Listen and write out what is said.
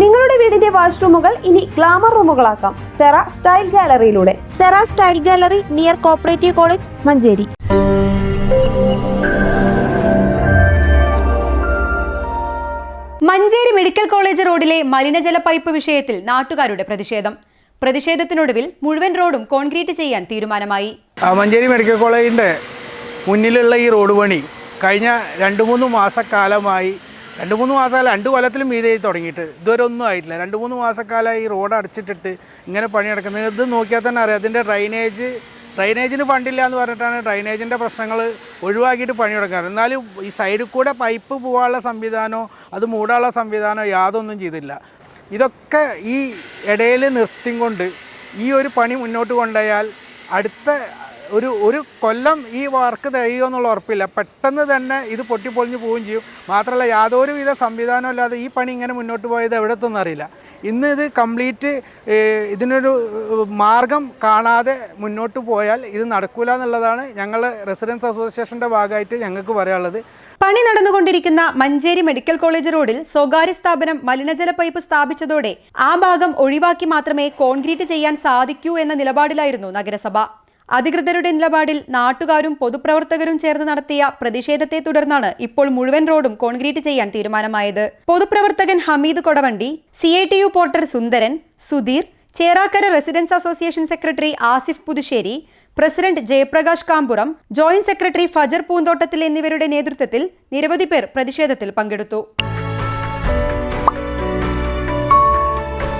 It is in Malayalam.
നിങ്ങളുടെ വീടിന്റെ വാഷ്റൂമുകൾ ഇനി ഗ്ലാമർ റൂമുകളാക്കാം. Cera style ഗാലറിയിലൂടെ. Cera style gallery near cooperative college Manjeri. Manjeri medical college റോഡിലെ മലിനജല പൈപ്പ് വിഷയത്തിൽ നാട്ടുകാരുടെ പ്രതിഷേധം. പ്രതിഷേധത്തിനൊടുവിൽ മുഴുവൻ റോഡും കോൺക്രീറ്റ് ചെയ്യാൻ തീരുമാനമായി. മഞ്ചേരി മെഡിക്കൽ കോളേജിന്റെ മുന്നിലുള്ള ഈ റോഡ് പണി കഴിഞ്ഞ രണ്ട് മൂന്ന് മാസക്കാലമായി രണ്ട് മൂന്ന് മാസമല്ല രണ്ട് കൊല്ലത്തിലും മീതെ തുടങ്ങിയിട്ട്. ഇതുവരെ ഒന്നും ആയിട്ടില്ല. രണ്ട് മൂന്ന് മാസക്കാലമായി ഈ റോഡ് അടച്ചിട്ടിട്ട് ഇങ്ങനെ പണി നടക്കുന്നത്. ഇത് നോക്കിയാൽ തന്നെ അറിയാം. അതിന്റെ ഡ്രൈനേജ് ഡ്രൈനേജിന് ഫണ്ടില്ല എന്ന് പറഞ്ഞിട്ടാണ് ഡ്രൈനേജിന്റെ പ്രശ്നങ്ങൾ ഒഴിവാക്കിയിട്ട് പണി നടക്കാറ് എന്നാലും ഈ സൈഡിൽ കൂടെ പൈപ്പ് പോകാനുള്ള സംവിധാനമോ അത് മൂടാനുള്ള സംവിധാനമോ യാതൊന്നും ചെയ്തില്ല. ഇതൊക്കെ ഈ ഇടയിൽ നിർത്തിയും കൊണ്ട് ഈ ഒരു പണി മുന്നോട്ട് കൊണ്ടുപോയാൽ അടുത്ത ഒരു ഒരു കൊല്ലം ഈ വർക്ക് തികയോ എന്നുള്ള ഉറപ്പില്ല. പെട്ടെന്ന് തന്നെ ഇത് പൊട്ടിപ്പൊളിഞ്ഞ് പോവുകയും ചെയ്യും. മാത്രമല്ല യാതൊരു വിധ സംവിധാനം ഇല്ലാതെ ഈ പണി ഇങ്ങനെ മുന്നോട്ട് പോയത് എവിടത്തൊന്നും അറിയില്ല. ഇന്ന് ഇത് കംപ്ലീറ്റ് ഇതിനൊരു മാർഗം കാണാതെ മുന്നോട്ട് പോയാൽ ഇത് നടക്കൂല എന്നുള്ളതാണ് ഞങ്ങൾ റെസിഡൻസ് അസോസിയേഷന്റെ ഭാഗമായിട്ട് ഞങ്ങൾക്ക് പറയാനുള്ളത്. പണി നടന്നുകൊണ്ടിരിക്കുന്ന മഞ്ചേരി മെഡിക്കൽ കോളേജ് റോഡിൽ സ്വകാര്യ സ്ഥാപനം മലിനജല പൈപ്പ് സ്ഥാപിച്ചതോടെ ആ ഭാഗം ഒഴിവാക്കി മാത്രമേ കോൺക്രീറ്റ് ചെയ്യാൻ സാധിക്കൂ എന്ന നിലപാടിലായിരുന്നു നഗരസഭ. അധികൃതരുടെ നിലപാടിൽ നാട്ടുകാരും പൊതുപ്രവർത്തകരും ചേർന്ന് നടത്തിയ പ്രതിഷേധത്തെ തുടർന്നാണ് ഇപ്പോൾ മുഴുവൻ റോഡും കോൺക്രീറ്റ് ചെയ്യാൻ തീരുമാനമായത്. പൊതുപ്രവർത്തകൻ Hameed Kodavandi C I T U porter Sundaran Sudheer Cherakkara residents association secretary Asif Puthussery president Jayaprakash Kampuram joint secretary Fajar പൂന്തോട്ടത്തിൽ എന്നിവരുടെ നേതൃത്വത്തിൽ നിരവധി പേർ പ്രതിഷേധത്തിൽ പങ്കെടുത്തു.